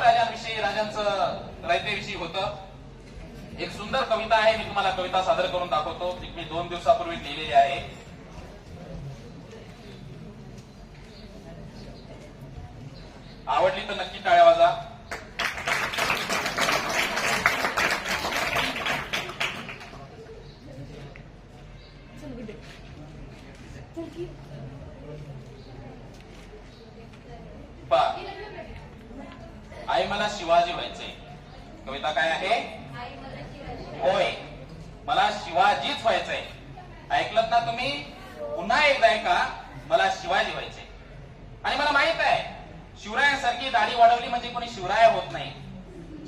राजांविषयी राजांचं रयतेविषयी होतं. एक सुंदर कविता आहे मी तुम्हाला कविता सादर करून दाखवतो. ती मी दोन दिवसापूर्वी लिहिलेली आहे. आवडली तर नक्की टाळ्या वाजा. पहा. आई मला शिवाजी व्हायचंय. कविता काय आहे? होय. मला शिवाजीच व्हायचंय. ऐकलत ना तुम्ही? पुन्हा एकदा ऐका. मला शिवाजी व्हायचंय. आणि मला माहीत आहे शिवरायांसारखी दाढी वाढवली म्हणजे कोणी शिवराय होत नाही.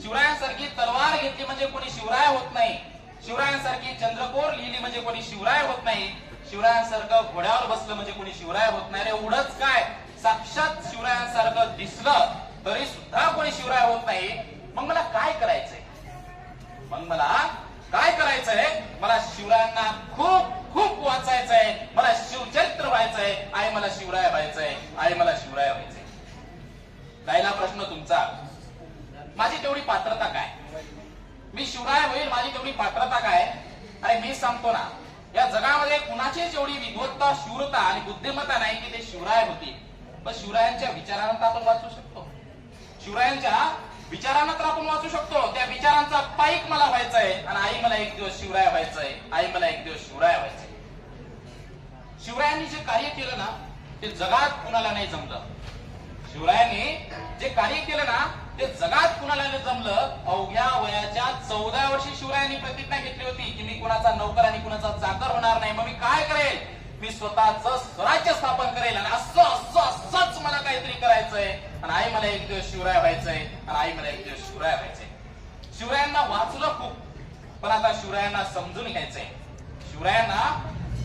शिवरायांसारखी तलवार घेतली म्हणजे कोणी शिवराय होत नाही. शिवरायांसारखी चंद्रकोर लिहिली म्हणजे कोणी शिवराय होत नाही. शिवरायांसारखं घोड्यावर बसलं म्हणजे कोणी शिवराय होत नाही. रे एवढंच काय? साक्षात शिवरायांसारखं दिसलं तरी सुद्धा कोणी शिवराय होत नाही मग मला काय करायचंय मग मला काय करायचंय? मला शिवरायांना खूप खूप वाचायचंय. मला शिवचरित्र व्हायचंय. आई मला शिवराय व्हायचंय. आई मला शिवराय व्हायचंय. राहिला प्रश्न तुमचा. माझी तेवढी पात्रता काय? मी शिवराय होईल माझी तेवढी पात्रता काय? अरे मी सांगतो ना या जगामध्ये कुणाची जेवढी विद्वत्ता शूरता आणि बुद्धिमत्ता नाही की ते शिवराय होती पण शिवरायांच्या विचारानंतर आपण वाचू शकतो. शिवरायांच्या विचारांना तर आपण वाचू शकतो. त्या विचारांचा पाईक मला व्हायचंय आणि आई मला एक दिवस शिवराय व्हायचंय. आई मला एक दिवस शिवराय व्हायचंय. शिवरायांनी जे कार्य केलं ना ते जगात कुणाला नाही जमलं. शिवरायांनी जे कार्य केलं ना ते जगात कुणाला नाही जमलं. अवघ्या वयाच्या चौदा वर्षी शिवरायांनी प्रतिज्ञा घेतली होती की मी कुणाचा नौकर आणि कुणाचा चाकर होणार नाही. मग मी काय करेल? मी स्वतःच स्वराज्य स्थापन करेल आणि असं आई मला एक दिवस शिवराय व्हायचंय आणि आई मला एक दिवस शिवराय व्हायचंय. शिवरायांना वाचलं खूप पण आता शिवरायांना समजून घ्यायचंय. शिवरायांना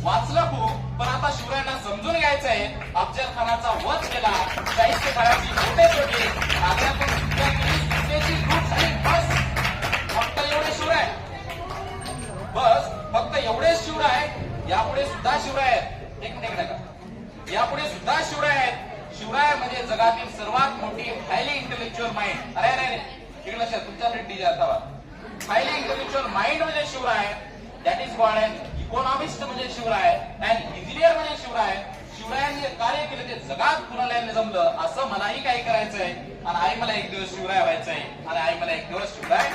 वाचलं खूप पण आता शिवरायांना समजून घ्यायचंय. अफजल खानाचा वध केला साहित्य काळाची मोठे बस फक्त एवढे शिवराय. बस फक्त एवढे शिवराय यापुढे सुद्धा शिवराय आहेत. एक मिनिट. यापुढे सुद्धा शिवराय आहेत. शिवराय म्हणजे जगातील सर्वात मोठी हायली इंटेलेक्च्युअल माइंड अरे अरे इकडे लक्षात तुमच्यासाठी डीजे असावा. हायली इंटेलेक्च्युअल माइंड म्हणजे Shivray. That is god and economist म्हणजे शिवराय. अँड इंजिनियर म्हणजे शिवराय. शिवरायांनी जे कार्य केलं ते जगात कुणाला जमलं असं मलाही काही करायचंय. आणि आई मला एक दिवस शिवराय व्हायचंय. आणि आई मला एक दिवस शिवराय